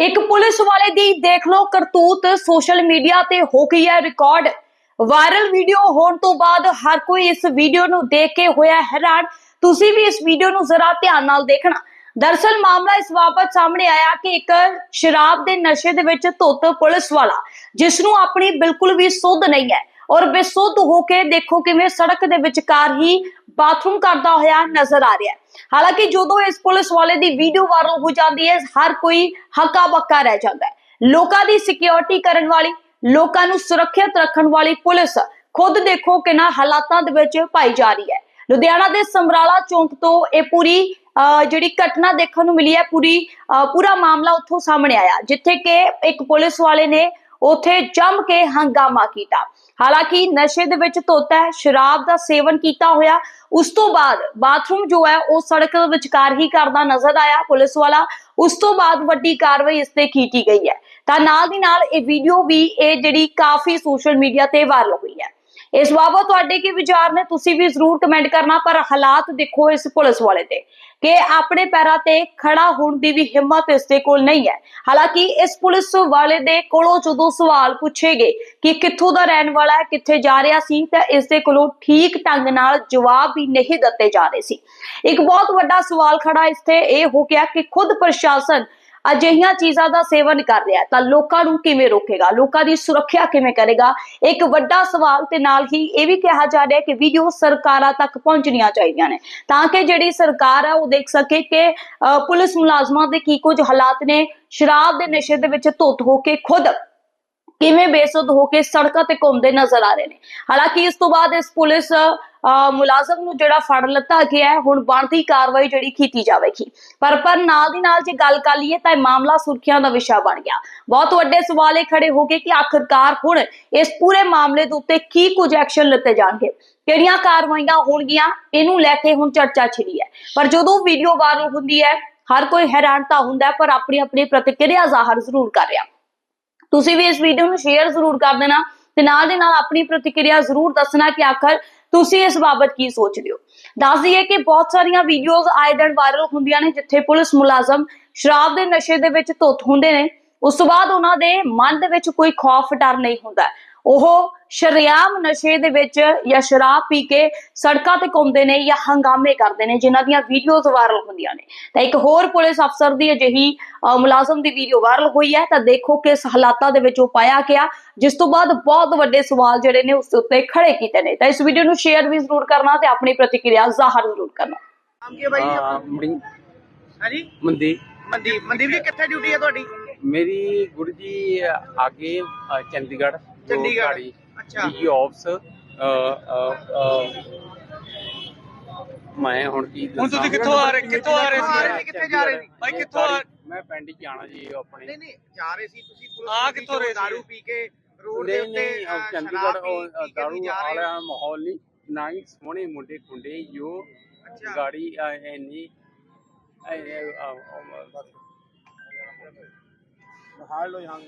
ਇੱਕ ਪੁਲਿਸ ਵਾਲੇ ਦੀ ਦੇਖ ਲਓ ਕਰਤੂਤ ਸੋਸ਼ਲ ਮੀਡੀਆ ਤੇ ਹੋ ਗਈ ਹੈ ਰਿਕਾਰਡ। ਵਾਇਰਲ ਵੀਡੀਓ ਹੋਣ ਤੋਂ ਬਾਅਦ ਹਰ ਕੋਈ ਇਸ ਵੀਡੀਓ ਨੂੰ ਦੇਖ ਕੇ ਹੋਇਆ ਹੈਰਾਨ। ਤੁਸੀਂ ਵੀ ਇਸ ਵੀਡੀਓ ਨੂੰ ਜ਼ਰਾ ਧਿਆਨ ਨਾਲ ਦੇਖਣਾ। ਦਰਸਲ ਮਾਮਲਾ ਇਸ ਬਾਬਤ ਸਾਹਮਣੇ ਆਇਆ ਕਿ ਇੱਕ ਸ਼ਰਾਬ ਦੇ ਨਸ਼ੇ ਦੇ ਵਿੱਚ ਧੁੱਤ ਪੁਲਿਸ ਵਾਲਾ, ਜਿਸ ਨੂੰ ਆਪਣੀ ਬਿਲਕੁਲ ਵੀ ਸੁੱਧ ਨਹੀਂ ਹੈ ਔਰ ਬੇਸੁੱਧ ਹੋ ਕੇ ਦੇਖੋ ਕਿਵੇਂ ਸੜਕ ਦੇ ਵਿਚਕਾਰ ਹੀ ਬਾਥਰੂਮ ਕਰਦਾ ਹੋਇਆ ਨਜ਼ਰ ਆ ਰਿਹਾ ਹੈ। ਹਾਲਾਂਕਿ ਜਦੋਂ ਇਸ ਪੁਲਿਸ ਵਾਲੇ ਦੀ ਵੀਡੀਓ ਵਾਇਰਲ ਹੋ ਜਾਂਦੀ ਹੈ ਹਰ ਕੋਈ ਹੱਕਾ ਬੱਕਾ ਰਹਿ ਜਾਂਦਾ ਹੈ। ਲੋਕਾਂ ਦੀ ਸਿਕਿਉਰਿਟੀ ਕਰਨ ਵਾਲੀ ਲੋਕਾਂ ਨੂੰ ਸੁਰੱਖਿਅਤ ਰੱਖਣ ਵਾਲੀ ਪੁਲਿਸ ਖੁਦ ਦੇਖੋ ਕਿੰਨਾ ਹਾਲਾਤਾਂ ਦੇ ਵਿੱਚ ਪਾਈ ਜਾ ਰਹੀ ਹੈ। ਲੁਧਿਆਣਾ ਦੇ ਸਮਰਾਲਾ ਚੌਂਕ ਤੋਂ ਇਹ ਪੂਰੀ ਅਹ, ਜਿਹੜੀ ਘਟਨਾ ਦੇਖਣ ਨੂੰ ਮਿਲੀ ਹੈ ਪੂਰੀ ਅਹ, ਪੂਰਾ ਮਾਮਲਾ ਉੱਥੋਂ ਸਾਹਮਣੇ ਆਇਆ ਜਿੱਥੇ ਕਿ ਇੱਕ ਪੁਲਿਸ ਵਾਲੇ ਨੇ ਉਥੇ ਜੰਮ ਕੇ ਹੰਗਾਮਾ ਕੀਤਾ। ਹਾਲਾਂਕਿ ਨਸ਼ੇ ਦੇ ਵਿੱਚ ਧੋਤਾ ਹੈ, ਸ਼ਰਾਬ ਦਾ ਸੇਵਨ ਕੀਤਾ ਹੋਇਆ। ਉਸ ਤੋਂ ਬਾਅਦ ਬਾਥਰੂਮ ਜੋ ਹੈ, ਉਹ ਸੜਕ ਦੇ ਵਿਚਕਾਰ ਹੀ ਕਰਦਾ ਨਜ਼ਰ ਆਇਆ ਪੁਲਿਸ ਵਾਲਾ। ਉਸ ਤੋਂ ਬਾਅਦ ਵੱਡੀ ਕਾਰਵਾਈ ਇਸ ਤੇ ਕੀਤੀ ਗਈ ਹੈ। ਤਾਂ ਨਾਲ ਦੀ ਨਾਲ ਇਹ ਵੀਡੀਓ ਵੀ ਇਹ ਜਿਹੜੀ ਕਾਫੀ ਸੋਸ਼ਲ ਮੀਡੀਆ ਤੇ ਵਾਇਰਲ ਹੋਈ ਹੈ। ਇਸ ਬਾਬਤ ਤੁਹਾਡੇ ਕੀ ਵਿਚਾਰ ਨੇ? ਤੁਸੀਂ ਵੀ ਜ਼ਰੂਰ ਕਮੈਂਟ ਕਰਨਾ, ਪਰ ਹਾਲਾਤ ਦੇਖੋ ਇਸ ਪੁਲਿਸ ਵਾਲੇ ਦੇ ਕਿ ਆਪਣੇ ਪੈਰਾਂ ਤੇ ਖੜਾ ਹੋਣ ਦੀ ਵੀ ਹਿੰਮਤ ਇਸ ਦੇ ਕੋਲ ਨਹੀਂ ਹੈ। ਹਾਲਾਂਕਿ ਇਸ ਪੁਲਿਸ ਵਾਲੇ ਦੇ ਕੋਲੋਂ ਜਦੋਂ ਸਵਾਲ ਪੁੱਛੇ ਗਏ ਕਿ ਕਿੱਥੋਂ ਦਾ ਰਹਿਣ ਵਾਲਾ ਹੈ, ਕਿੱਥੇ ਜਾ ਰਿਹਾ ਸੀ, ਤਾਂ ਇਸ ਦੇ ਕੋਲੋਂ ਠੀਕ ਢੰਗ ਨਾਲ ਜਵਾਬ ਵੀ ਨਹੀਂ ਦਿੱਤੇ ਜਾ ਰਹੇ ਸੀ। ਇੱਕ ਬਹੁਤ ਵੱਡਾ ਸਵਾਲ ਖੜਾ ਇਸ ਤੇ ਇਹ ਹੋ ਗਿਆ ਕਿ ਖੁਦ ਪ੍ਰਸ਼ਾਸਨ ਅਜਿਹੀਆਂ ਚੀਜ਼ਾਂ ਦਾ ਸੇਵਨ ਕਰ ਰਿਹਾ ਤਾਂ ਲੋਕਾਂ ਨੂੰ ਕਿਵੇਂ ਰੋਕੇਗਾ? ਲੋਕਾਂ ਦੀ ਸੁਰੱਖਿਆ ਕਿਵੇਂ ਕਰੇਗਾ? ਇੱਕ ਵੱਡਾ ਸਵਾਲ ਤੇ ਨਾਲ ਹੀ ਇਹ ਵੀ ਕਿਹਾ ਜਾ ਰਿਹਾ ਕਿ ਵੀਡੀਓ ਸਰਕਾਰਾਂ ਤੱਕ ਪਹੁੰਚਣੀਆਂ ਚਾਹੀਦੀਆਂ ਨੇ। ਤਾਂ ਕਿ ਜਿਹੜੀ ਸਰਕਾਰ ਹੈ ਉਹ ਦੇਖ ਸਕੇ ਕਿ ਅਹ, ਪੁਲਿਸ ਮੁਲਾਜ਼ਮਾਂ ਦੇ ਕੀ ਕੁਝ ਹਾਲਾਤ ਨੇ ਸ਼ਰਾਬ ਦੇ ਨਸ਼ੇ ਦੇ ਵਿੱਚ ਧੁੱਤ ਹੋ ਕੇ ਖੁਦ ਕਿਵੇਂ ਬੇਸੁੱਧ ਹੋ ਕੇ ਸੜਕਾਂ ਤੇ ਘੁੰਮਦੇ ਨਜ਼ਰ ਆ ਰਹੇ ਨੇ। ਹਾਲਾਂਕਿ ਇਸ ਤੋਂ ਬਾਅਦ ਇਸ ਪੁਲਿਸ ਮੁਲਾਜ਼ਮ ਨੂੰ ਜਿਹੜਾ ਫੜ ਲਿੱਤਾ ਗਿਆ ਹੈ, ਹੁਣ ਬਣਦੀ ਕਾਰਵਾਈ ਜਿਹੜੀ ਕੀਤੀ ਜਾਵੇਗੀ। ਪਰ ਪਰ ਨਾਲ ਦੀ ਨਾਲ ਜੇ ਗੱਲ ਕਰ ਲਈਏ ਤਾਂ ਇਹ ਮਾਮਲਾ ਸੁਰਖੀਆਂ ਦਾ ਵਿਸ਼ਾ ਬਣ ਗਿਆ। ਬਹੁਤ ਵੱਡੇ ਸਵਾਲ ਇਹ ਖੜੇ ਹੋ ਗਏ ਕਿ ਆਖਰਕਾਰ ਹੁਣ ਇਸ ਪੂਰੇ ਮਾਮਲੇ ਦੇ ਉੱਤੇ ਕੀ ਕੁਝ ਐਕਸ਼ਨ ਲਿੱਤੇ ਜਾਣਗੇ? ਕਿਹੜੀਆਂ ਕਾਰਵਾਈਆਂ ਹੋਣਗੀਆਂ? ਇਹਨੂੰ ਲੈ ਕੇ ਹੁਣ ਚਰਚਾ ਛਿੜੀ ਹੈ। ਪਰ ਜਦੋਂ ਵੀਡੀਓ ਵਾਇਰਲ ਹੁੰਦੀ ਹੈ, ਹਰ ਕੋਈ ਹੈਰਾਨ ਤਾਂ ਹੁੰਦਾ ਪਰ ਆਪਣੀ ਆਪਣੀ ਪ੍ਰਤੀਕਿਰਿਆ ਜ਼ਾਹਰ ਜ਼ਰੂਰ ਕਰ ਰਿਹਾ। ਤੁਸੀਂ ਵੀ ਇਸ ਵੀਡੀਓ ਨੂੰ ਸ਼ੇਅਰ ਜ਼ਰੂਰ ਕਰ ਦੇਣਾ ਤੇ ਨਾਲ ਦੇ ਨਾਲ ਆਪਣੀ ਪ੍ਰਤੀਕਿਰਿਆ ਜ਼ਰੂਰ ਦੱਸਣਾ ਕਿ ਆਖਰ ਤੁਸੀਂ ਇਸ ਬਾਬਤ ਕੀ ਸੋਚਦੇ ਹੋ। ਦੱਸ ਦਈਏ ਕਿ ਬਹੁਤ ਸਾਰੀਆਂ ਵੀਡੀਓਜ਼ ਆਏ ਦਿਨ ਵਾਇਰਲ ਹੁੰਦੀਆਂ ਨੇ, ਜਿੱਥੇ ਪੁਲਿਸ ਮੁਲਾਜ਼ਮ ਸ਼ਰਾਬ ਦੇ ਨਸ਼ੇ ਦੇ ਵਿੱਚ ਧੁੱਤ ਹੁੰਦੇ ਨੇ। ਉਸ ਤੋਂ ਬਾਅਦ ਉਹਨਾਂ ਦੇ ਮਨ ਦੇ ਵਿੱਚ ਕੋਈ ਖੌਫ, ਡਰ ਨਹੀਂ ਹੁੰਦਾ। ਉਹ ਸ਼ਰੇਆਮ ਨਸ਼ੇ ਦੇ ਵਿੱਚ ਜਾਂ ਸ਼ਰਾਬ ਪੀ ਕੇ ਸੜਕਾਂ ਤੇ ਘੁੰਮਦੇ ਨੇ ਜਾਂ ਹੰਗਾਮੇ ਕਰਦੇ ਨੇ ਜਿਨ੍ਹਾਂ ਦੀਆਂ ਵੀਡੀਓਜ਼ ਵਾਇਰਲ ਹੁੰਦੀਆਂ ਨੇ। ਤਾਂ ਇੱਕ ਹੋਰ ਪੁਲਿਸ ਅਫਸਰ ਦੀ ਅਜਿਹੀ ਮੁਲਾਜ਼ਮ ਦੀ ਵੀਡੀਓ ਵਾਇਰਲ ਹੋਈ ਹੈ। ਤਾਂ ਦੇਖੋ ਕਿਸ ਹਾਲਾਤਾਂ ਦੇ ਵਿੱਚ ਉਹ ਪਾਇਆ ਗਿਆ। ਜਿਸ ਤੋਂ ਬਾਅਦ ਬਹੁਤ ਵੱਡੇ ਸਵਾਲ ਜਿਹੜੇ ਨੇ ਉਸ ਉੱਤੇ ਖੜੇ ਕੀਤੇ ਨੇ। ਤਾਂ ਇਸ ਵੀਡੀਓ ਨੂੰ ਸ਼ੇਅਰ ਵੀ ਜ਼ਰੂਰ ਕਰਨਾ ਤੇ ਆਪਣੀ ਪ੍ਰਤੀਕਿਰਿਆ ਜ਼ਾਹਰ ਜ਼ਰੂਰ ਕਰਨਾ। ਕੀ ਬਾਈ? ਆਪਣਾ? ਹਾਂਜੀ? ਮੰਦੀ ਮਨਦੀਪ। ਜੀ ਕਿੱਥੇ ਡਿਊਟੀ ਹੈ ਤੁਹਾਡੀ? ਮੇਰੀ ਗੁਰੂ ਜੀ ਆਗੇ ਅ, ਚੰਡੀਗੜ੍ਹ ਅੱਛਾ। ਡੀ ਆਫਸ ਮੈਂ ਹੁਣ ਕੀ ਹੁਣ ਤੁਸੀਂ ਕਿੱਥੋਂ ਆ ਰਹੇ ਕਿੱਥੋਂ ਆ ਰਹੇ ਸੀ? ਕਿੱਥੇ ਜਾ ਰਹੇ ਸੀ? ਬਾਈ ਕਿੱਥੋਂ ਆ ਮੈਂ ਪਿੰਡ ਹੀ ਜਾਣਾ ਜੀ ਆਪਣੇ ਨਹੀਂ ਨਹੀਂ ਜਾ ਰਹੇ ਸੀ ਤੁਸੀਂ ਪੁਲਿਸ ਆ ਕਿੱਥੋਂ ਰਹੇ ਸੀ? ਦਾਰੂ ਪੀ ਕੇ ਰੋਡ ਦੇ ਨਹੀਂ ਉੱਤੇ ਨਹੀਂ ਅਹ, ਅ, ਸ਼ਰਾਬ ਚੰਡੀਗੜ੍ਹ ਪੀ ਉਹ, ਪੀ ਕੇ ਦਾਰੂ ਨਹੀਂ ਜਾ ਰਹੇ ਵਾਲਾ ਮਾਹੌਲ ਨਹੀਂ ਨਾ ਹੀ ਸੋਹਣੇ ਮੁੰਡੇ ਖੁੰਡੇ ਜੋ ਅੱਛਾ। ਗਾੜੀ ਅ, ਇੰਨੀ ਹਾਲ ਲੋ ਯਹਾਂ